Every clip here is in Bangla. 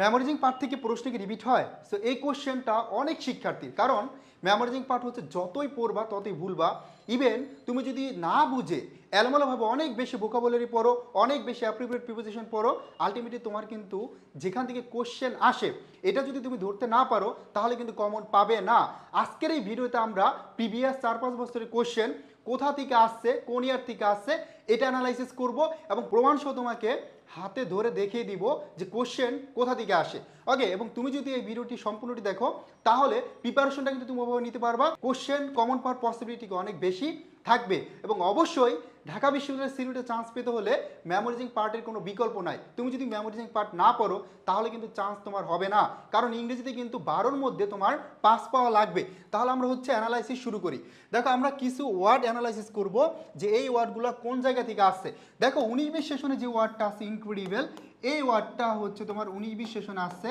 মেমোরাইজিং পার্ট থেকে প্রশ্ন কি রিপিট হয়। সো এই কোশ্চেনটা অনেক শিক্ষার্থীর। কারণ মেমোরাইজিং পার্ট হচ্ছে যতই পড়বা, ততই ভুলবা। ইভেন তুমি যদি না বুঝে, এলোমেলোভাবে অনেক বেশি ভোকাবুলারি পড়ো, অনেক বেশি অ্যাপ্রিভিয়েট প্রিপোজিশন পড়ো আলটিমেটলি তোমার কিন্তু যেখান থেকে কোশ্চেন আসে, এটা যদি তুমি ধরতে না পারো, তাহলে কিন্তু কমন পাবে না। আজকের এই ভিডিওতে আমরা প্রিভিয়াস চার পাঁচ বছরের কোশ্চেন কোথা থেকে আসছে, কোন ইয়ার থেকে আসছে এটা অ্যানালাইসিস করব এবং প্রমাণসহ তোমাকে হাতে ধরে দেখিয়ে দিব যে কোশ্চেন কোথা থেকে আসে। ওকে এবং তুমি যদি এই ভিডিওটি সম্পূর্ণটি দেখো, তাহলে প্রিপারেশনটা কিন্তু তুমি ওভাবে নিতে পারবা। কোশ্চেন কমন পাওয়ার পসিবিলিটি অনেক বেশি থাকবে। এবং অবশ্যই ঢাকা বিশ্ববিদ্যালয়ের সিরিটে চান্স পেতে হলে মেমোরিজিং পার্টের কোনো বিকল্প নাই। তুমি যদি মেমোরিজিং পার্ট না পড়ো, তাহলে কিন্তু চান্স তোমার হবে না। কারণ ইংরেজিতে কিন্তু বারোর মধ্যে তোমার পাস পাওয়া লাগবে। তাহলে আমরা হচ্ছে অ্যানালাইসিস শুরু করি। দেখো, আমরা কিছু ওয়ার্ড অ্যানালাইসিস করব যে এই ওয়ার্ডগুলো কোন জায়গা থেকে আসছে। দেখো, উনিশ বিশ সেশনে যে ওয়ার্ডটা আছে ইনক্রেডিবল এই ওয়ার্ডটা হচ্ছে তোমার উনিশ বিশ সেশনে আসছে।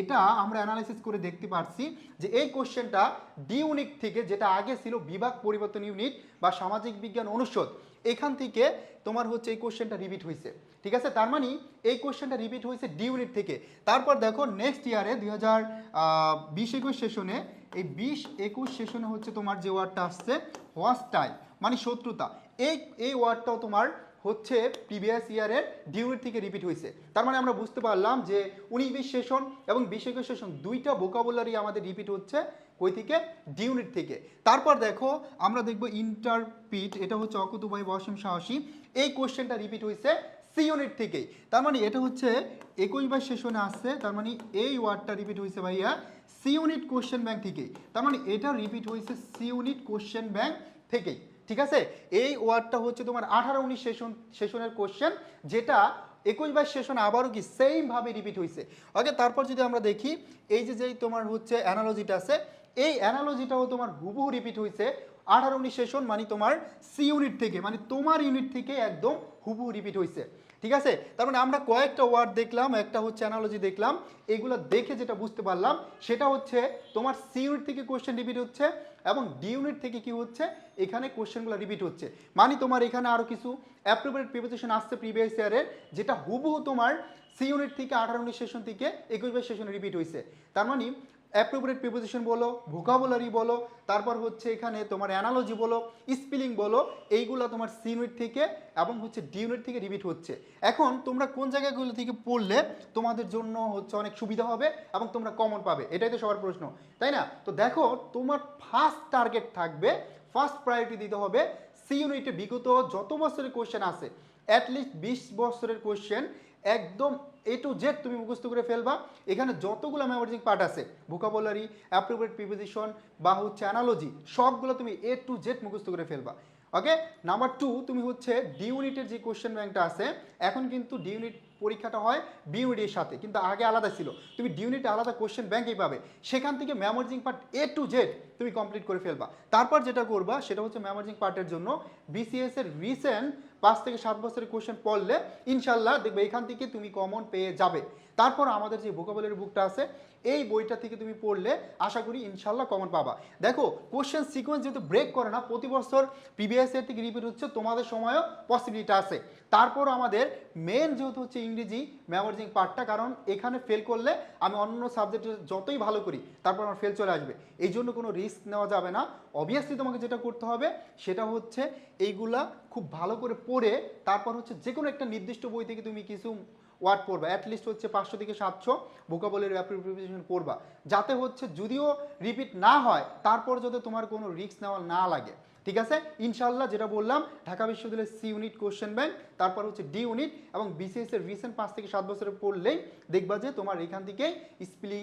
এটা আমরা অ্যানালাইসিস করে দেখতে পারছি যে এই কোশ্চেনটা ডি ইউনিট থেকে, যেটা আগে ছিল বিভাগ পরিবর্তন ইউনিট বা সামাজিক বিজ্ঞান অনুষদ, এখান থেকে তোমার হচ্ছে এই কোশ্চেনটা রিপিট হয়েছে। ঠিক আছে? তার মানে এই কোশ্চেনটা রিপিট হয়েছে ডি ইউনিট থেকে। তারপর দেখো নেক্সট ইয়ারে দুই হাজার বিশ একুশ সেশনে, এই বিশ একুশ সেশনে হচ্ছে তোমার যে ওয়ার্ডটা আসছে হোয়াস্টাইল মানে শত্রুতা। এই এই ওয়ার্ডটাও তোমার হচ্ছে প্রিভিয়াস ইয়ারের ডিউনিট থেকে রিপিট হয়েছে। তার মানে আমরা বুঝতে পারলাম যে উনিশ বিশ সেশন এবং বিশ একুশ সেশন দুইটা ভোকাবুলারি আমাদের রিপিট হচ্ছে কই থেকে? ডিউনিট থেকে। তারপর দেখো, আমরা দেখব ইন্টারপিট এটা হচ্ছে অকুতুবাই বসিম সাহসী। এই কোশ্চেনটা রিপিট হয়েছে সি ইউনিট থেকেই তার মানে এটা হচ্ছে একুশ বাইশ সেশনে আসছে, তার মানে এই ওয়ার্ডটা রিপিট হয়েছে ভাইয়া সি ইউনিট কোশ্চেন ব্যাংক থেকেই তার মানে এটা রিপিট হয়েছে সি ইউনিট কোশ্চেন ব্যাংক থেকেই ঠিক আছে? এই ওয়ার্ডটা হচ্ছে তোমার আঠারো উনিশ সেশন, সেশনের কোশ্চেন যেটা একুশ বাইশ সেশন আবারও কি সেইমভাবে রিপিট হয়েছে ওকে তারপর যদি আমরা দেখি, এই যে যেই তোমার হচ্ছে অ্যানালজিটা আছে, এই অ্যানালজিটাও তোমার হুবহু রিপিট হয়েছে আঠারো উনিশ সেশন মানে তোমার সি ইউনিট থেকে মানে তোমার ইউনিট থেকে একদম হুবহু রিপিট হয়েছে ঠিক আছে? তার মানে আমরা কয়েকটা ওয়ার্ড দেখলাম, একটা হচ্ছে অ্যানালজি দেখলাম। এগুলো দেখে যেটা বুঝতে পারলাম, সেটা হচ্ছে তোমার সি ইউনিট থেকে কোশ্চেন রিপিট হচ্ছে এবং ডি ইউনিট থেকে কি হচ্ছে? এখানে কোয়েশ্চেনগুলো রিপিট হচ্ছে। মানে তোমার এখানে আরও কিছু অ্যাপ্রোপ্রিয়েট প্রিপোজিশন আসছে প্রিভিয়াস ইয়ারের যেটা হুবহু তোমার সি ইউনিট থেকে আঠারো উনিশ সেশন থেকে একুশ বাইশ সেশনে রিপিট হয়েছে। তার মানে অ্যাপ্রোপ্রিয়েট প্রিপোজিশন বলো ভোকাবুলারি বলো, তারপর হচ্ছে এখানে তোমার অ্যানালজি বলো স্পেলিং বলো, এইগুলো তোমার সি ইউনিট থেকে এবং হচ্ছে ডি ইউনিট থেকে রিপিট হচ্ছে। এখন তোমরা কোন জায়গাগুলো থেকে পড়লে তোমাদের জন্য হচ্ছে অনেক সুবিধা হবে এবং তোমরা কমন পাবে, এটাই তো সবার প্রশ্ন, তাই না? তো দেখো, তোমার ফার্স্ট টার্গেট থাকবে ফার্স্ট প্রায়োরিটি দিতে হবে সি ইউনিটে বিগত যত বছরের কোশ্চেন আছে অ্যাটলিস্ট বিশ বছরের কোশ্চেন একদম এ টু জেড তুমি মুখস্থ করে ফেলবা। এখানে যতগুলো মেমোরিজিং পার্ট আছে ভোকাবুলারি অ্যাপ্রোপ্রিয়েট প্রিপোজিশন বা হচ্ছে অ্যানালজি সবগুলো তুমি এ টু জেড মুখস্থ করে ফেলবা। ওকে নাম্বার টু তুমি হচ্ছে ডি ইউনিটের যে কোয়েশ্চেন ব্যাংকটা আছে, এখন কিন্তু ডি ইউনিট পরীক্ষাটা হয় বি ইউনিটের সাথে, কিন্তু আগে আলাদা ছিল। তুমি ডি ইউনিটে আলাদা কোয়েশ্চেন ব্যাংকেই পাবে। সেখান থেকে memorizing part A to Z তুমি কমপ্লিট করে ফেলবা। তারপর যেটা করবা, সেটা হচ্ছে মেমোরিজিং পার্টের জন্য বিসিএস এর রিসেন্ট পাঁচ থেকে সাত বছরের কোয়েশ্চেন পড়লে ইনশাল্লাহ দেখবে এখান থেকে তুমি কমন পেয়ে যাবে। তারপর আমাদের যে ভোকাবুলারি বুকটা আছে, এই বইটা থেকে তুমি পড়লে আশা করি ইনশাল্লাহ কমন পাবা। দেখো কোশ্চেন সিকোয়েন্স যেহেতু ব্রেক করে না, প্রতি বছর প্রিভিয়াস ইয়ার থেকে রিপিট হচ্ছে, তোমাদের সময়ও পসিবিলিটি আছে। তারপর আমাদের মেন যেহেতু হচ্ছে ইংরেজি মেমোরিজিং পার্টটা কারণ এখানে ফেল করলে আমি অন্য সাবজেক্টে যতই ভালো করি, তারপর আমার ফেল চলে আসবে। এই জন্য কোনো রিস্ক নেওয়া যাবে না। অবভিয়াসলি তোমাকে যেটা করতে হবে, সেটা হচ্ছে এইগুলা খুব ভালো করে পড়ে, তারপর হচ্ছে যে কোনো একটা নির্দিষ্ট বই থেকে তুমি কিছু ওয়ার্ড পড়বা। অ্যাটলিস্ট হচ্ছে পাঁচশো থেকে সাতশো ভোকাবলের প্রিপারেশন পড়বা। যাতে হচ্ছে যদিও রিপিট না হয়, তারপর যাতে তোমার কোনো রিস্ক নেওয়া না লাগে। ঠিক আছে? ইনশাল্লাহ যেটা বললাম, ঢাকা বিশ্ববিদ্যালয়ের সি ইউনিট কোশ্চেন ব্যাংক তারপর হচ্ছে ডি ইউনিট এবং বিসিএস এর রিসেন্ট পাঁচ থেকে সাত বছরে পড়লেই দেখবা যে তোমার এখান থেকে স্পেলিং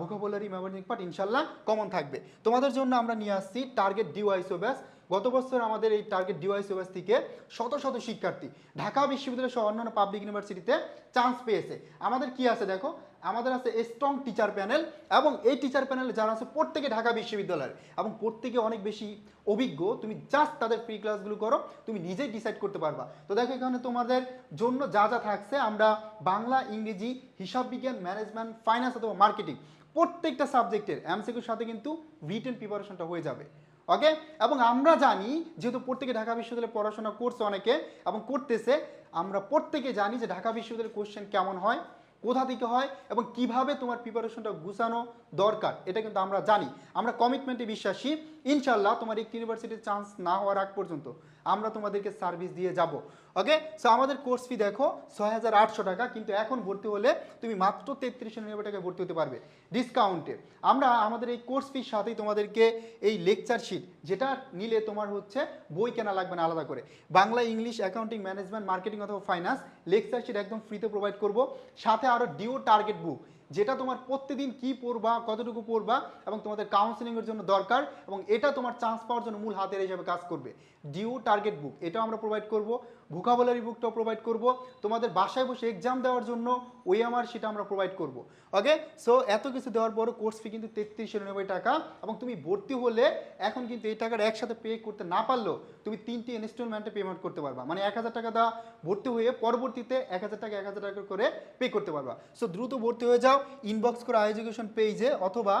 ভোকাবুলারি মেমোরিং পার্ট ইনশাল্লাহ কমন থাকবে। তোমাদের জন্য আমরা নিয়ে আসছি টার্গেট ডিওয়াইসো ব্যাস গত বছর আমাদের এই টার্গেট ডিওয়াইসো ব্যাস থেকে শত শত শিক্ষার্থী ঢাকা বিশ্ববিদ্যালয় সহ অন্যান্য পাবলিক ইউনিভার্সিটিতে চান্স পেয়েছে। আমাদের কি আছে দেখো? আমাদের আছে স্ট্রং টিচার প্যানেল এবং এই টিচার প্যানেলে যারা আছে প্রত্যেকে ঢাকা বিশ্ববিদ্যালয়ের এবং প্রত্যেকে অনেক বেশি অভিজ্ঞ। তুমি জাস্ট তাদের ফ্রি ক্লাসগুলো করো, তুমি নিজেই ডিসাইড করতে পারবা। তো দেখো এখানে তোমাদের জন্য যা যা থাকছে আমরা বাংলা, ইংরেজি, হিসাব বিজ্ঞান ম্যানেজমেন্ট ফাইন্যান্স অথবা মার্কেটিং প্রত্যেকটা সাবজেক্টের এমসিকিউর সাথে কিন্তু রিটেন প্রিপারেশনটা হয়ে যাবে। ওকে এবং আমরা জানি, যেহেতু প্রত্যেকে ঢাকা বিশ্ববিদ্যালয়ে পড়াশোনা করছে অনেকে, এবং করতেছে, আমরা প্রত্যেকে জানি যে ঢাকা বিশ্ববিদ্যালয়ের কোশ্চেন কেমন হয়, কোথা থেকে হয়, এবং কীভাবে তোমার প্রিপারেশনটা গুছানো দরকার, এটা কিন্তু আমরা জানি। আমরা কমিটমেন্টে বিশ্বাসী ইনশাল্লাহ তোমার একটি ইউনিভার্সিটির চান্স না হওয়ার আগ পর্যন্ত আমরা তোমাদেরকে সার্ভিস দিয়ে যাব। ওকে সো আমাদের কোর্স ফি দেখো, ছয় হাজার আটশো টাকা, কিন্তু এখন ভর্তি হলে তুমি মাত্র তেত্রিশশো নিরানব্বই টাকায় ভর্তি হতে পারবে। ডিসকাউন্টে আমরা আমাদের এই কোর্স ফির সাথেই তোমাদেরকে এই লেকচার শিট যেটা নিলে তোমার হচ্ছে বই কেনা লাগবে না আলাদা করে। Bangla, English accounting management marketing অথবা ফাইন্যান্স লেকচার শিট একদম ফ্রিতে প্রোভাইড করব। সাথে আরও ডিও টার্গেট বুক যেটা তোমার প্রতিদিন কি পড়বা, কতটুকু পড়বা এবং তোমাদের কাউন্সিলিংয়ের জন্য দরকার এবং এটা তোমার চান্স পাওয়ার জন্য মূল হাতের হিসাবে কাজ করবে। ডিউ টার্গেট বুক এটাও আমরা প্রোভাইড করব। ভোকাবুলারি বুকটাও প্রোভাইড করব। তোমাদের বাসায় বসে এক্সাম দেওয়ার জন্য ওই আমার সেটা আমরা প্রোভাইড করব। ওকে সো এত কিছু দেওয়ার পরও কোর্স ফি কিন্তু তেত্রিশশো নিরানব্বই টাকা এবং তুমি ভর্তি হলে এখন কিন্তু এই টাকাটা একসাথে পে করতে না পারলেও তুমি তিনটি ইনস্টলমেন্টে পেমেন্ট করতে পারবা। মানে এক হাজার টাকা দেওয়া ভর্তি হয়ে পরবর্তীতে এক হাজার টাকা, এক হাজার টাকা করে পে করতে পারবা। সো দ্রুত ভর্তি হয়ে যাও। ইনবক্স করে এডুকেশন পেজে অথবা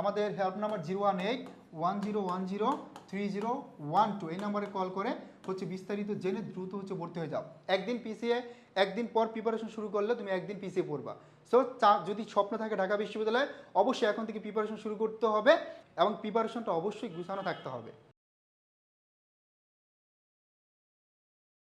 আমাদের help number zero one eight one zero one zero three zero one two এই নাম্বারে কল করে হচ্ছে বিস্তারিত জেনে দ্রুত হচ্ছে ভর্তি হয়ে যাও। একদিন পিসিএ একদিন পর প্রিপারেশন শুরু করলে তুমি একদিন পিসিএ পড়বা। সো যদি স্বপ্ন থাকে ঢাকা বিশ্ববিদ্যালয়ে, অবশ্যই এখন থেকে প্রিপারেশন শুরু করতে হবে এবং প্রিপারেশনটা অবশ্যই গুছানো থাকতে হবে।